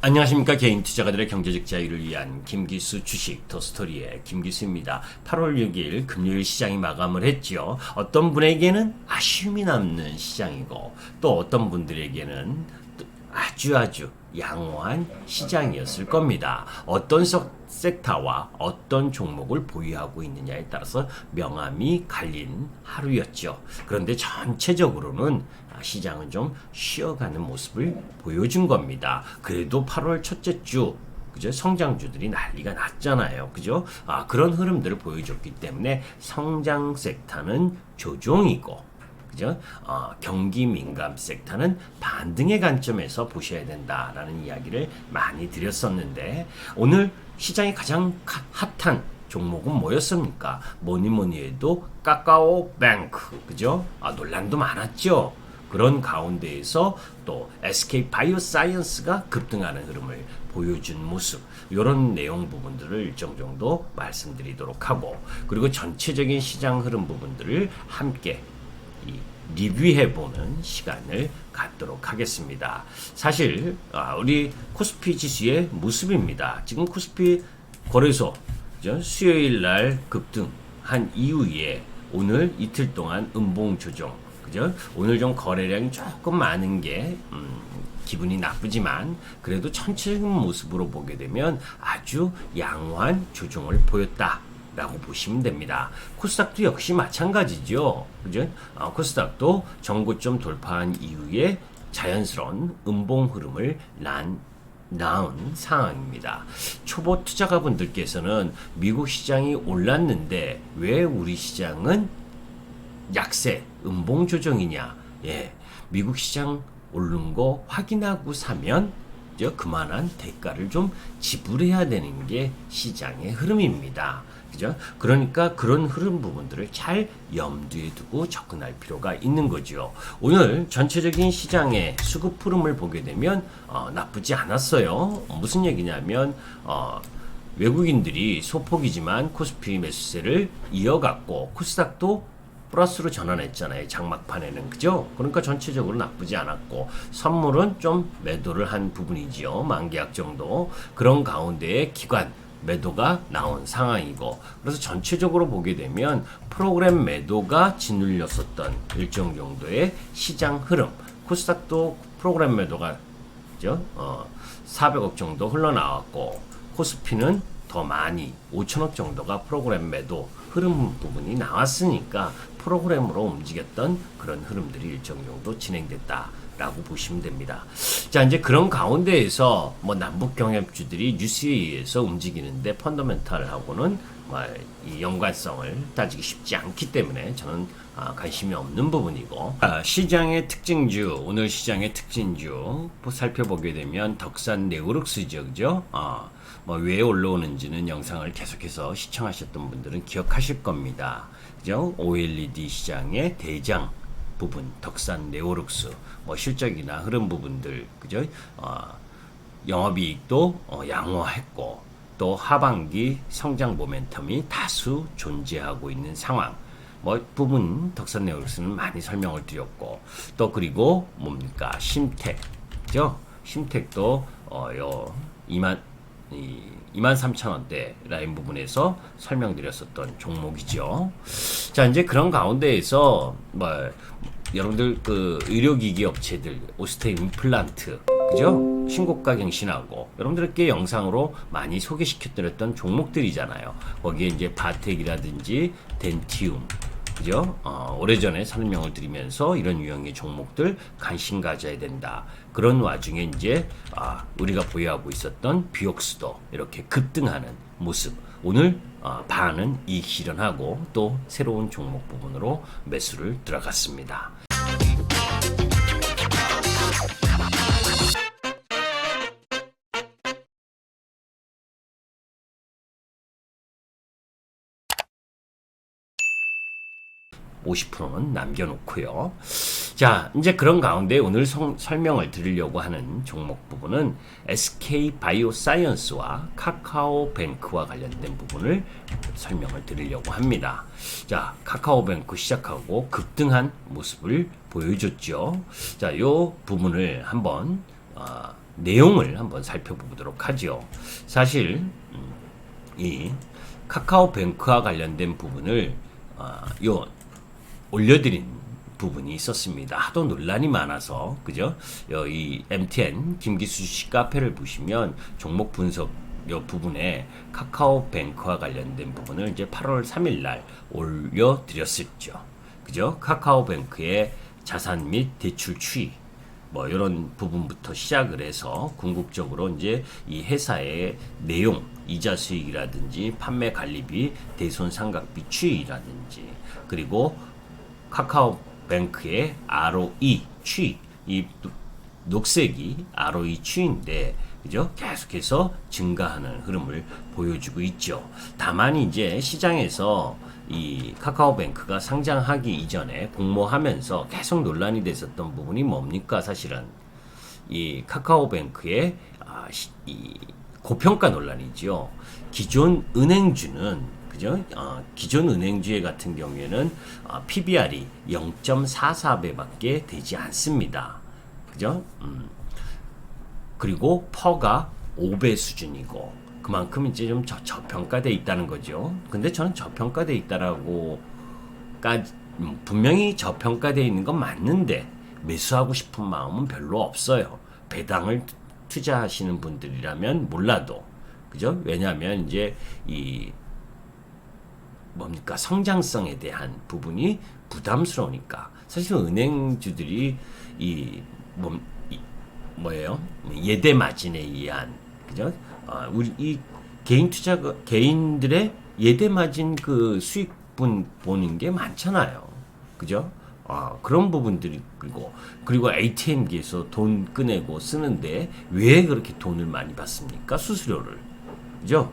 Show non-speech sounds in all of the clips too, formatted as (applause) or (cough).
안녕하십니까 개인 투자가들의 경제적 자유를 위한 김기수 주식 더 스토리의 김기수입니다. 8월 6일 금요일 시장이 마감을 했죠. 어떤 분에게는 아쉬움이 남는 시장이고 또 어떤 분들에게는 또 아주 아주 양호한 시장이었을 겁니다. 어떤 석- 섹터와 어떤 종목을 보유하고 있느냐에 따라서 명암이 갈린 하루였죠. 그런데 전체적으로는 아, 시장은 좀 쉬어가는 모습을 보여준 겁니다. 그래도 8월 첫째 주 그죠? 성장주들이 난리가 났잖아요. 그죠? 아, 그런 흐름들을 보여줬기 때문에 성장 섹터는 조종이고 그죠? 어, 경기 민감 섹터는 반등의 관점에서 보셔야 된다라는 이야기를 많이 드렸었는데 오늘 시장이 가장 카- 핫한 종목은 뭐였습니까? 뭐니 뭐니 해도 카카오 뱅크 그죠? 아, 논란도 많았죠. 그런 가운데에서 또 SK 바이오사이언스가 급등하는 흐름을 보여준 모습 이런 내용 부분들을 일정 정도 말씀드리도록 하고 그리고 전체적인 시장 흐름 부분들을 함께 이 리뷰해보는 시간을 갖도록 하겠습니다. 사실 아, 우리 코스피 지수의 모습입니다. 지금 코스피 거래소? 수요일 날 급등한 이후에 오늘 이틀 동안 음봉 조정 그죠? 오늘 좀 거래량이 조금 많은 게 음, 기분이 나쁘지만 그래도 전체적인 모습으로 보게 되면 아주 양호한 조정을 보였다. 라고 보시면 됩니다. 코스닥도 역시 마찬가지죠. 그죠? 어, 코스닥도 정고점 돌파한 이후에 자연스러운 음봉 흐름을 난 나은 상황입니다. 초보 투자가 분들께서는 미국 시장이 올랐는데 왜 우리 시장은 약세, 음봉 조정이냐? 예. 미국 시장 오른 거 확인하고 사면 그만한 대가를 좀 지불해야 되는 게 시장의 흐름입니다. 그죠? 그러니까 그런 흐름 부분들을 잘 염두에 두고 접근할 필요가 있는 거죠. 오늘 전체적인 시장의 수급 흐름을 보게 되면 어, 나쁘지 않았어요. 무슨 얘기냐면 어, 외국인들이 소폭이지만 코스피 매수세를 이어갔고 코스닥도 플러스로 전환했잖아요. 장막판에는 그죠? 그러니까 전체적으로 나쁘지 않았고 선물은 좀 매도를 한 부분이지요. 만계약 정도 그런 가운데에 기관 매도가 나온 상황이고 그래서 전체적으로 보게 되면 프로그램 매도가 짓눌렸었던 일정 정도의 시장 흐름 코스닥도 프로그램 매도가? 어, 400억 정도 흘러나왔고 코스피는 더 많이 5천억 정도가 프로그램 매도 흐름 부분이 나왔으니까 프로그램으로 움직였던 그런 흐름들이 일정 정도 진행됐다 라고 보시면 됩니다. 자 이제 그런 가운데에서 뭐 남북 경협주들이 뉴스에 의해서 움직이는데 펀더멘탈하고는 뭐이 연관성을 따지기 쉽지 않기 때문에 저는 아, 관심이 없는 부분이고 아, 시장의 특징주 오늘 시장의 특징주 살펴보게 되면 덕산 네오룩스죠 그죠? 아, 뭐왜 올라오는지는 영상을 계속해서 시청하셨던 분들은 기억하실 겁니다. 그죠? OLED 시장의 대장 부분 덕산 네오룩스 뭐 실적이나 흐름 부분들 그죠? 어, 영업이익도 어, 양호했고 또 하반기 성장 모멘텀이 다수 존재하고 있는 상황. 뭐 부분 덕산 네오룩스는 많이 설명을 드렸고 또 그리고 뭡니까 심택죠? 심택도 어 요 2만 이 23,000원대 라인 부분에서 설명드렸었던 종목이죠. 자, 이제 그런 가운데에서 뭐 여러분들 그 의료기기 업체들 오스테 임플란트 그죠? 신고가 갱신하고 여러분들께 영상으로 많이 소개시켜 드렸던 종목들이잖아요. 거기에 이제 바텍이라든지 덴티움 그죠? 어, 오래전에 설명을 드리면서 이런 유형의 종목들 관심 가져야 된다. 그런 와중에 이제 아, 우리가 보유하고 있었던 비옥스도 이렇게 급등하는 모습. 오늘 어, 반은 이익 실현하고 또 새로운 종목 부분으로 매수를 들어갔습니다. (50%는) 남겨놓고요. 자, 이제 그런 가운데 오늘 성- 설명을 드리려고 하는 종목 부분은 SK 바이오사이언스와 카카오뱅크와 관련된 부분을 설명을 드리려고 합니다. 자, 카카오뱅크 시작하고 급등한 모습을 보여줬죠. 자, 요 부분을 한번 어, 내용을 한번 살펴보도록 하죠. 사실 음, 이 카카오뱅크와 관련된 부분을 아, 요 올려드린 부분이 있었습니다. 하도 논란이 많아서 그죠? 여, 이 MTN 김기수 씨 카페를 보시면 종목 분석 요 부분에 카카오뱅크와 관련된 부분을 이제 8월 3일 날 올려드렸었죠. 그죠? 카카오뱅크의 자산 및 대출 추이 뭐 이런 부분부터 시작을 해서 궁극적으로 이제 이 회사의 내용 이자 수익이라든지 판매 관리비 대손 상각비 추이라든지 그리고 카카오뱅크의 ROE 추이 이 녹색이 ROE 추인데 그죠? 계속해서 증가하는 흐름을 보여주고 있죠. 다만 이제 시장에서 이 카카오뱅크가 상장하기 이전에 공모하면서 계속 논란이 됐었던 부분이 뭡니까 사실은 이 카카오뱅크의 아, 시- 이 고평가 논란이죠. 기존 은행주는 그죠? 어, 기존 은행주의 같은 경우에는 어, PBR이 0.44배밖에 되지 않습니다. 그죠? 음. 그리고 퍼가 5배 수준이고 그만큼 이제 좀 저, 저평가돼 있다는 거죠. 근데 저는 저평가돼 있다라고 음, 분명히 저평가돼 있는 건 맞는데 매수하고 싶은 마음은 별로 없어요. 배당을 투- 투자하시는 분들이라면 몰라도 그죠? 왜냐하면 이제 이 뭡니까? 성장성에 대한 부분이 부담스러우니까. 사실 은행주들이 이 뭐, 이 뭐예요? 예대 마진에 의한 그죠? 아, 우리 이 개인 투자 개인들의 예대 마진 그 수익분 보는 게 많잖아요. 그죠? 아, 그런 부분들이 그리고 그리고 ATM기에서 돈 꺼내고 쓰는데 왜 그렇게 돈을 많이 받습니까? 수수료를. 그죠?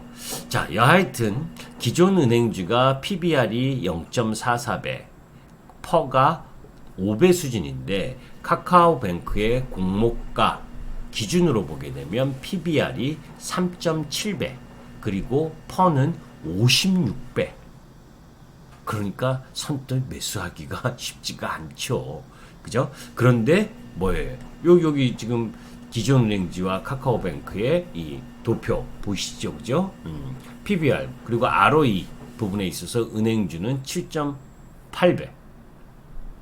자, 여하튼 기존 은행주가 PBR이 0.44배, 퍼가 5배 수준인데 카카오뱅크의 공모가 기준으로 보게 되면 PBR이 3.7배, 그리고 퍼는 56배. 그러니까 선뜻 매수하기가 (laughs) 쉽지가 않죠. 그죠? 그런데 뭐예요? 요 여기 지금 기존 은행지와 카카오뱅크의 이 도표 보시죠, 그죠? 음, PBR 그리고 ROE 부분에 있어서 은행주는 7.8배,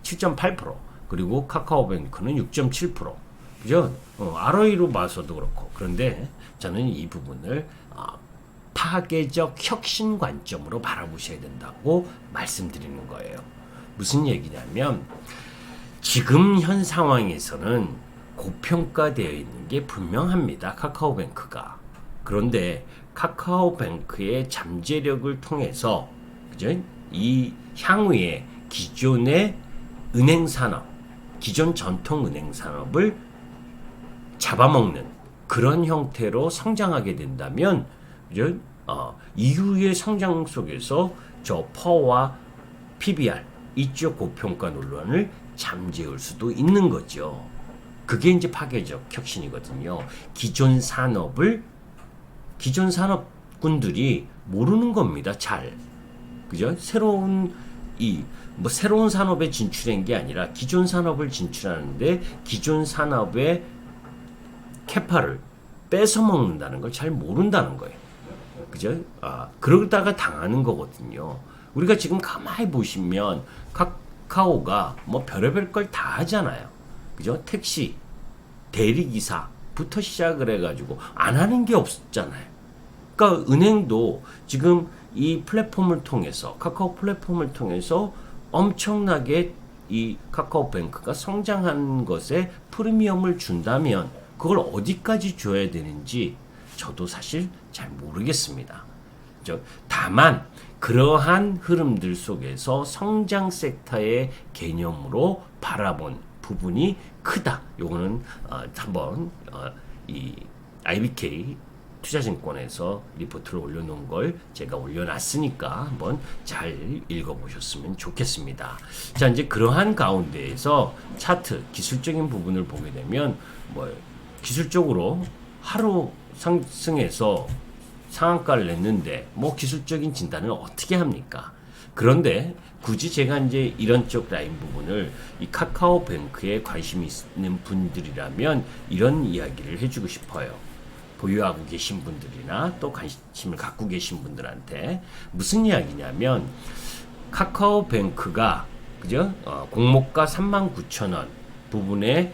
7.8% 그리고 카카오뱅크는 6.7% 그죠? 어, ROE로 봐서도 그렇고 그런데 저는 이 부분을 아, 파괴적 혁신 관점으로 바라보셔야 된다고 말씀드리는 거예요. 무슨 얘기냐면 지금 현 상황에서는 고평가되어 있는 게 분명합니다. 카카오뱅크가. 그런데 카카오뱅크의 잠재력을 통해서 그죠? 이 향후에 기존의 은행 산업, 기존 전통 은행 산업을 잡아먹는 그런 형태로 성장하게 된다면 그죠? 어, 이후의 성장 속에서 저 퍼와 PBR 이쪽 고평가 논란을 잠재울 수도 있는 거죠. 그게 이제 파괴적 혁신이거든요. 기존 산업을 기존 산업군들이 모르는 겁니다. 잘. 그죠? 새로운 이 뭐 새로운 산업에 진출한 게 아니라 기존 산업을 진출하는데 기존 산업의 캐파를 뺏어 먹는다는 걸 잘 모른다는 거예요. 그죠? 아, 그러다가 당하는 거거든요. 우리가 지금 가만히 보시면 카카오가 뭐 별의별 걸 다 하잖아요. 그죠? 택시, 대리기사부터 시작을 해가지고 안 하는 게 없잖아요. 그러니까 은행도 지금 이 플랫폼을 통해서 카카오 플랫폼을 통해서 엄청나게 이 카카오뱅크가 성장한 것에 프리미엄을 준다면 그걸 어디까지 줘야 되는지 저도 사실 잘 모르겠습니다. 저 다만 그러한 흐름들 속에서 성장 섹터의 개념으로 바라본 부분이 크다. 요거는 어, 한번 어, 이 IBK 투자증권에서 리포트를 올려놓은 걸 제가 올려놨으니까 한번 잘 읽어보셨으면 좋겠습니다. 자 이제 그러한 가운데에서 차트 기술적인 부분을 보게 되면 뭐 기술적으로 하루 상승해서 상한가를 냈는데 뭐 기술적인 진단을 어떻게 합니까? 그런데 굳이 제가 이제 이런 쪽 라인 부분을 이 카카오뱅크에 관심 있는 분들이라면 이런 이야기를 해주고 싶어요. 보유하고 계신 분들이나 또 관심을 갖고 계신 분들한테 무슨 이야기냐면 카카오뱅크가 그죠? 어, 공모가 39,000원 부분에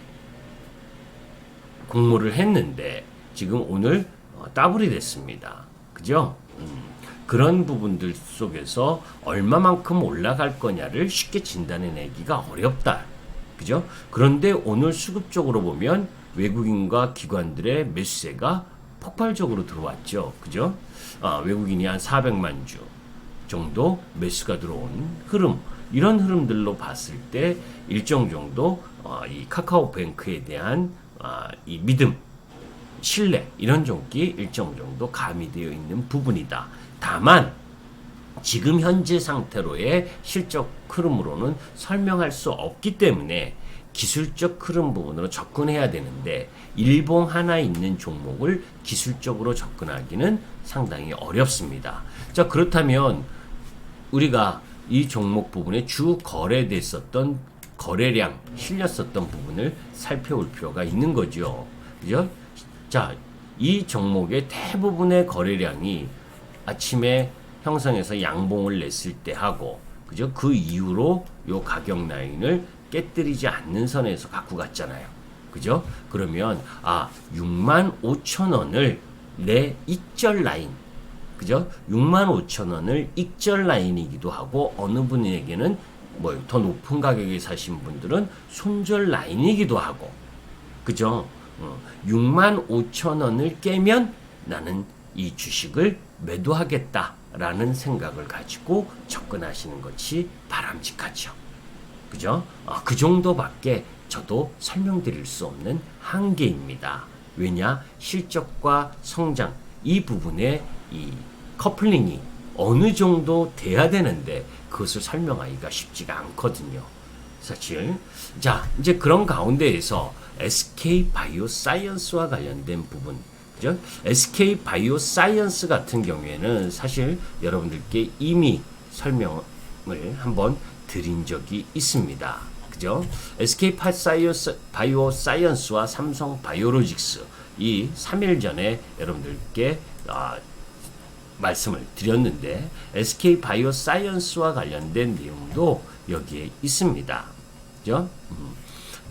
공모를 했는데 지금 오늘 어, 더블이 됐습니다. 그죠? 음, 그런 부분들 속에서 얼마만큼 올라갈 거냐를 쉽게 진단해내기가 어렵다. 그죠? 그런데 오늘 수급적으로 보면 외국인과 기관들의 매수세가 폭발적으로 들어왔죠. 그죠? 아, 외국인이 한 400만 주 정도 매수가 들어온 흐름 이런 흐름들로 봤을 때 일정 정도 어, 이 카카오뱅크에 대한 아, 이 믿음 신뢰 이런 쪽이 일정 정도 가미되어 있는 부분이다. 다만 지금 현재 상태로의 실적 흐름으로는 설명할 수 없기 때문에 기술적 흐름 부분으로 접근해야 되는데 일봉 하나 있는 종목을 기술적으로 접근하기는 상당히 어렵습니다. 자 그렇다면 우리가 이 종목 부분에 주 거래됐었던 거래량 실렸었던 부분을 살펴볼 필요가 있는 거죠. 그죠? 자, 이 종목의 대부분의 거래량이 아침에 형성해서 양봉을 냈을 때 하고 그죠? 그 이후로 요 가격 라인을 깨뜨리지 않는 선에서 갖고 갔잖아요. 그죠? 그러면 아, 6만 5천 원을 내 익절 라인 그죠? 6만 5천 원을 익절 라인이기도 하고 어느 분에게는 뭐 더 높은 가격에 사신 분들은 손절 라인이기도 하고 그죠? 어, 6만 5천 원을 깨면 나는 이 주식을 매도하겠다라는 생각을 가지고 접근하시는 것이 바람직하죠. 그죠? 어, 그 정도밖에 저도 설명드릴 수 없는 한계입니다. 왜냐? 실적과 성장 이 부분에 이 커플링이 어느 정도 돼야 되는데 그것을 설명하기가 쉽지가 않거든요. 사실. 자, 이제 그런 가운데에서 SK 바이오 사이언스와 관련된 부분. 그죠? SK 바이오 사이언스 같은 경우에는 사실 여러분들께 이미 설명을 한번 드린 적이 있습니다. 그죠? SK 바이오 사이언스와 삼성 바이오로직스 이 3일 전에 여러분들께 아, 말씀을 드렸는데 SK 바이오 사이언스와 관련된 내용도 여기에 있습니다. 그죠? 음.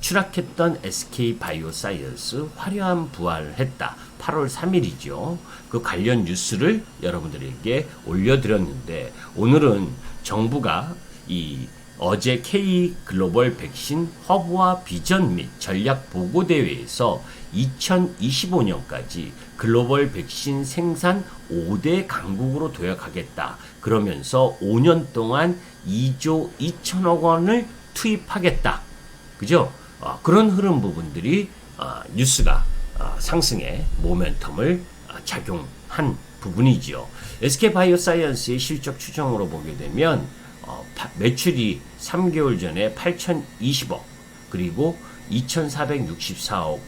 추락했던 SK 바이오 사이언스 화려한 부활을 했다. 8월 3일이죠. 그 관련 뉴스를 여러분들에게 올려드렸는데 오늘은 정부가 이 어제 K 글로벌 백신 허브와 비전 및 전략 보고 대회에서 2025년까지 글로벌 백신 생산 5대 강국으로 도약하겠다. 그러면서 5년 동안 2조 2천억 원을 투입하겠다. 그죠? 어, 그런 흐름 부분들이 어, 뉴스가 어, 상승의 모멘텀을 어, 작용한 부분이지요. SK 바이오사이언스의 실적 추정으로 보게 되면 어, 파- 매출이 3개월 전에 8,020억 그리고 2,464억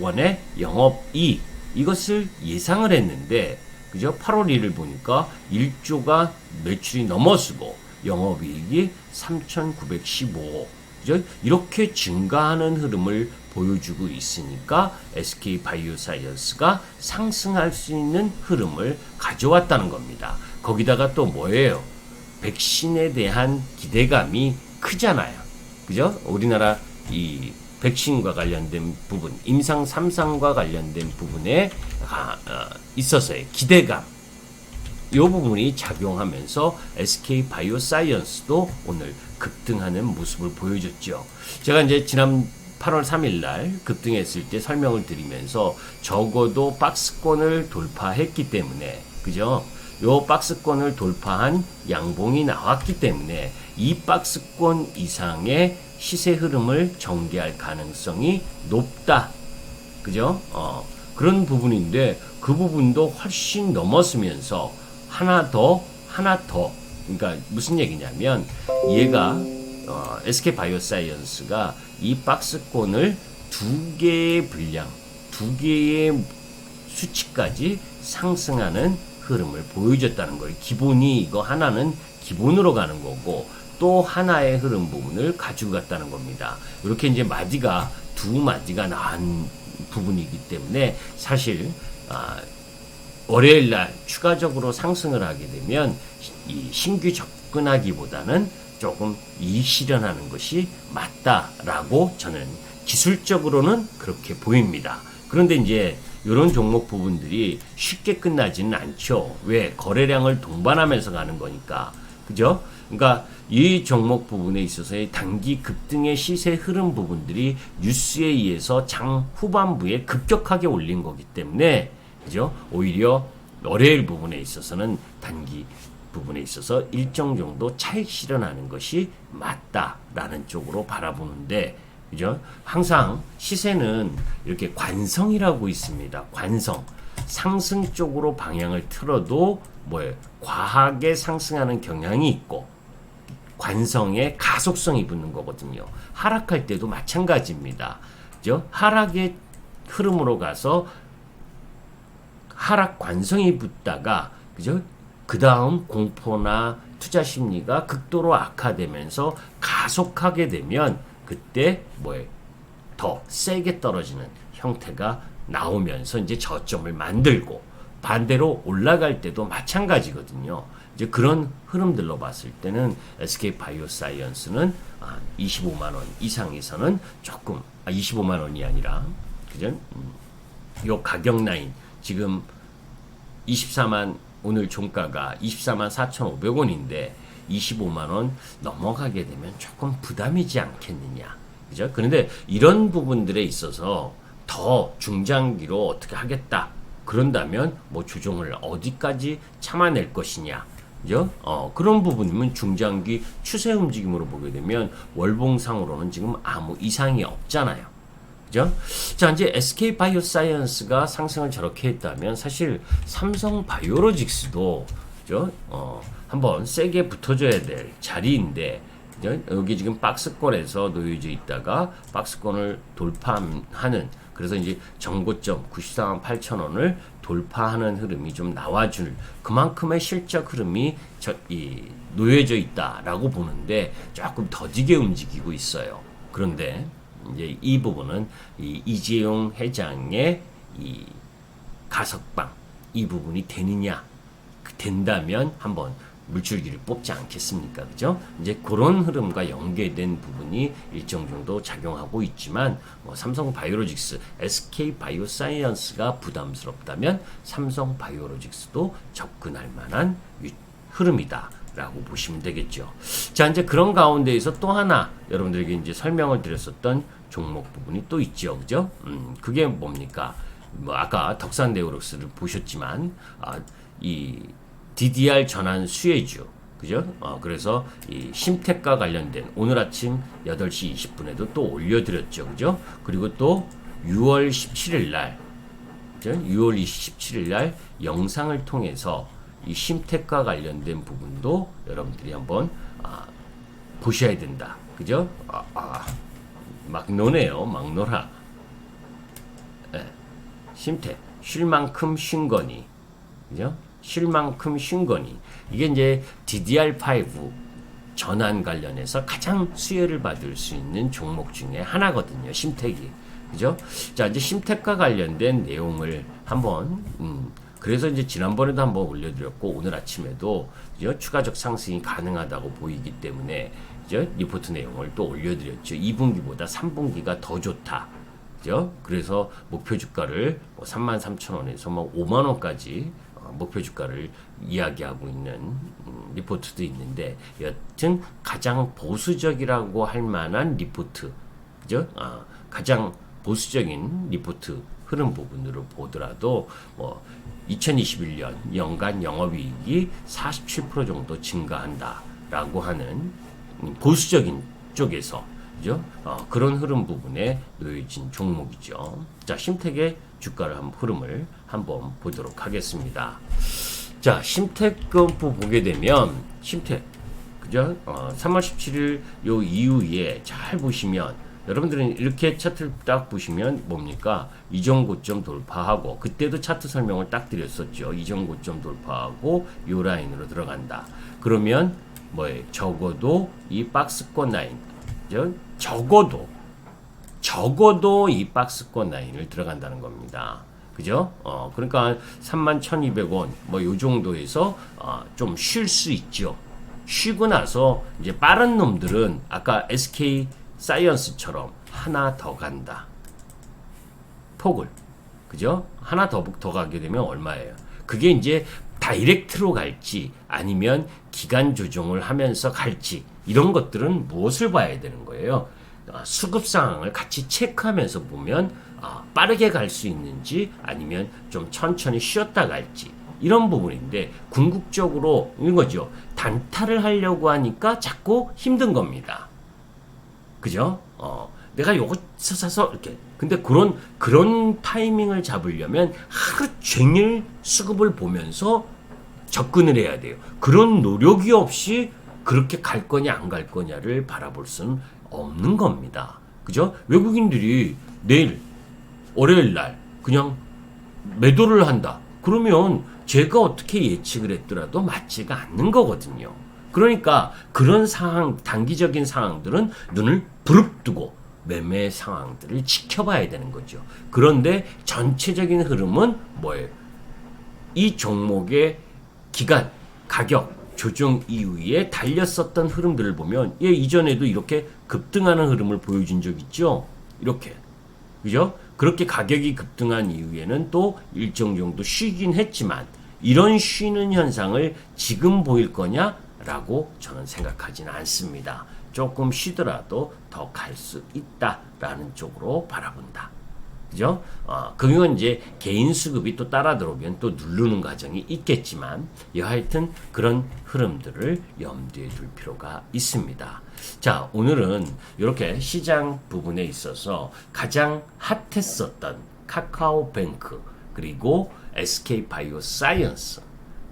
원의 영업이익 이것을 예상을 했는데 그죠? 8월 1일 보니까 1조가 매출이 넘어서고 영업이익이 3,915억 그죠? 이렇게 증가하는 흐름을 보여주고 있으니까 SK 바이오사이언스가 상승할 수 있는 흐름을 가져왔다는 겁니다. 거기다가 또 뭐예요? 백신에 대한 기대감이 크잖아요. 그죠? 우리나라 이 백신과 관련된 부분, 임상 3상과 관련된 부분에 아, 어, 있어서의 기대감, 이 부분이 작용하면서 SK 바이오사이언스도 오늘 급등하는 모습을 보여줬죠. 제가 이제 지난 8월 3일 날 급등했을 때 설명을 드리면서 적어도 박스권을 돌파했기 때문에 그죠? 요 박스권을 돌파한 양봉이 나왔기 때문에 이 박스권 이상의 시세 흐름을 전개할 가능성이 높다. 그죠? 어, 그런 부분인데 그 부분도 훨씬 넘었으면서 하나 더, 하나 더. 그러니까 무슨 얘기냐면 얘가 어, SK 바이오사이언스가 이 박스권을 두 개의 분량, 두 개의 수치까지 상승하는 흐름을 보여줬다는 거예요. 기본이 이거 하나는 기본으로 가는 거고 또 하나의 흐름 부분을 가지고 갔다는 겁니다. 이렇게 이제 마디가 두 마디가 나온 부분이기 때문에 사실 아, 월요일 날 추가적으로 상승을 하게 되면 이 신규 접근하기보다는 조금 이익 실현하는 것이 맞다라고 저는 기술적으로는 그렇게 보입니다. 그런데 이제 이런 종목 부분들이 쉽게 끝나지는 않죠. 왜? 거래량을 동반하면서 가는 거니까. 그죠? 그러니까 이 종목 부분에 있어서의 단기 급등의 시세 흐름 부분들이 뉴스에 의해서 장 후반부에 급격하게 올린 거기 때문에 그죠? 오히려 월요일 부분에 있어서는 단기 부분에 있어서 일정 정도 차익 실현하는 것이 맞다라는 쪽으로 바라보는데 그죠? 항상 시세는 이렇게 관성이라고 있습니다. 관성. 상승 쪽으로 방향을 틀어도 뭐예요? 과하게 상승하는 경향이 있고 관성에 가속성이 붙는 거거든요. 하락할 때도 마찬가지입니다. 그죠? 하락의 흐름으로 가서 하락 관성이 붙다가 그죠? 그 다음 공포나 투자 심리가 극도로 악화되면서 가속하게 되면 그때 뭐에 더 세게 떨어지는 형태가 나오면서 이제 저점을 만들고 반대로 올라갈 때도 마찬가지거든요. 이제 그런 흐름들로 봤을 때는 SK 바이오사이언스는 25만 원 이상에서는 조금 아 25만 원이 아니라 그죠? 음, 요 가격 라인 지금 24만 오늘 종가가 24만 4,500원인데 25만 원 넘어가게 되면 조금 부담이지 않겠느냐. 그죠? 그런데 이런 부분들에 있어서 더 중장기로 어떻게 하겠다. 그런다면 뭐 조정을 어디까지 참아낼 것이냐. 그죠? 어, 그런 부분이면 중장기 추세 움직임으로 보게 되면 월봉상으로는 지금 아무 이상이 없잖아요. 그죠? 자, 이제 SK 바이오사이언스가 상승을 저렇게 했다면 사실 삼성 바이오로직스도 그죠? 어, 한번 세게 붙어줘야 될 자리인데 그죠? 여기 지금 박스권에서 놓여져 있다가 박스권을 돌파하는 그래서 이제 정고점 94만 8천 원을 돌파하는 흐름이 좀 나와줄 그만큼의 실적 흐름이 저, 이, 놓여져 있다라고 보는데 조금 더디게 움직이고 있어요. 그런데 이제 이 부분은 이 이재용 회장의 이 가석방 이 부분이 되느냐 그 된다면 한번 물줄기를 뽑지 않겠습니까? 그죠? 이제 그런 흐름과 연계된 부분이 일정 정도 작용하고 있지만 뭐 삼성 바이오로직스, SK 바이오사이언스가 부담스럽다면 삼성 바이오로직스도 접근할 만한 흐름이다. 라고 보시면 되겠죠. 자, 이제 그런 가운데에서 또 하나 여러분들에게 이제 설명을 드렸었던 종목 부분이 또 있죠. 그죠? 음, 그게 뭡니까? 뭐, 아까 덕산데오록스를 보셨지만, 아, 이 DDR 전환 수혜주. 그죠? 어, 그래서 이 심택과 관련된 오늘 아침 8시 20분에도 또 올려드렸죠. 그죠? 그리고 또 6월 17일 날, 그죠? 6월 27일 날 영상을 통해서 이 심택과 관련된 부분도 여러분들이 한번 아, 보셔야 된다. 그죠? 아, 아, 막 노네요. 막 놀아. 네. 심택. 쉴 만큼 쉰 거니. 그죠? 쉴 만큼 쉰 거니. 이게 이제 DDR5 전환 관련해서 가장 수혜를 받을 수 있는 종목 중에 하나거든요. 심택이. 그죠? 자, 이제 심택과 관련된 내용을 한번, 음, 그래서 이제 지난번에도 한번 올려드렸고 오늘 아침에도 이제 추가적 상승이 가능하다고 보이기 때문에 이제 리포트 내용을 또 올려드렸죠. 2분기보다 3분기가 더 좋다. 그죠? 그래서 목표 주가를 뭐 33,000원에서 뭐 5만 원까지 어, 목표 주가를 이야기하고 있는 음, 리포트도 있는데 여튼 가장 보수적이라고 할 만한 리포트 그죠? 아, 가장 보수적인 리포트 흐름 부분으로 보더라도 뭐 2021년 연간 영업이익이 47% 정도 증가한다라고 하는 보수적인 쪽에서 그죠? 어, 그런 흐름 부분에 놓여진 종목이죠. 자, 심택의 주가를 한 흐름을 한번 보도록 하겠습니다. 자, 심택금부 보게 되면 심택 그죠? 어, 3월 17일 요 이후에 잘 보시면 여러분들은 이렇게 차트를 딱 보시면 뭡니까? 이전 고점 돌파하고 그때도 차트 설명을 딱 드렸었죠. 이전 고점 돌파하고 요 라인으로 들어간다. 그러면 뭐에 적어도 이 박스권 라인 저 적어도 적어도 이 박스권 라인을 들어간다는 겁니다. 그죠? 어, 그러니까 31,200원 뭐 요 정도에서 어, 좀 쉴 수 있죠. 쉬고 나서 이제 빠른 놈들은 아까 SK 사이언스처럼 하나 더 간다. 폭을. 그죠? 하나 더, 더 가게 되면 얼마예요? 그게 이제 다이렉트로 갈지 아니면 기간 조정을 하면서 갈지 이런 것들은 무엇을 봐야 되는 거예요? 아, 수급 상황을 같이 체크하면서 보면 아, 빠르게 갈 수 있는지 아니면 좀 천천히 쉬었다 갈지 이런 부분인데 궁극적으로 이거죠. 단타를 하려고 하니까 자꾸 힘든 겁니다. 그죠? 어, 내가 요거 사서 이렇게. 근데 그런, 그런 타이밍을 잡으려면 하루 종일 수급을 보면서 접근을 해야 돼요. 그런 노력이 없이 그렇게 갈 거냐, 안 갈 거냐를 바라볼 수는 없는 겁니다. 그죠? 외국인들이 내일, 월요일 날, 그냥 매도를 한다. 그러면 제가 어떻게 예측을 했더라도 맞지가 않는 거거든요. 그러니까 그런 상황, 단기적인 상황들은 눈을 부릅뜨고 매매 상황들을 지켜봐야 되는 거죠. 그런데 전체적인 흐름은 뭐예요? 이 종목의 기간, 가격, 조정 이후에 달렸었던 흐름들을 보면 얘 이전에도 이렇게 급등하는 흐름을 보여준 적 있죠? 이렇게. 그죠? 그렇게 가격이 급등한 이후에는 또 일정 정도 쉬긴 했지만 이런 쉬는 현상을 지금 보일 거냐라고 저는 생각하지는 않습니다. 조금 쉬더라도 더 갈 수 있다라는 쪽으로 바라본다. 그죠? 어, 그건 이제 개인 수급이 또 따라 들어오면 또 누르는 과정이 있겠지만, 여하튼 그런 흐름들을 염두에 둘 필요가 있습니다. 자, 오늘은 이렇게 시장 부분에 있어서 가장 핫했었던 카카오뱅크, 그리고 SK 바이오 사이언스,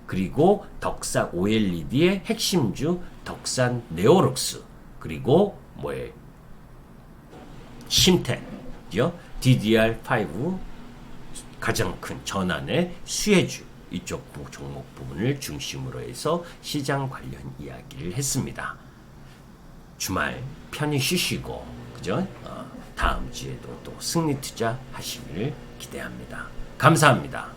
그리고 덕산 OLED의 핵심주 덕산 네오록스, 그리고 뭐에 심텍죠. DDR5 가장 큰 전환의 수혜주 이쪽 부- 종목 부분을 중심으로 해서 시장 관련 이야기를 했습니다. 주말 편히 쉬시고 그죠? 어, 다음 주에도 또 승리 투자 하시길 기대합니다. 감사합니다.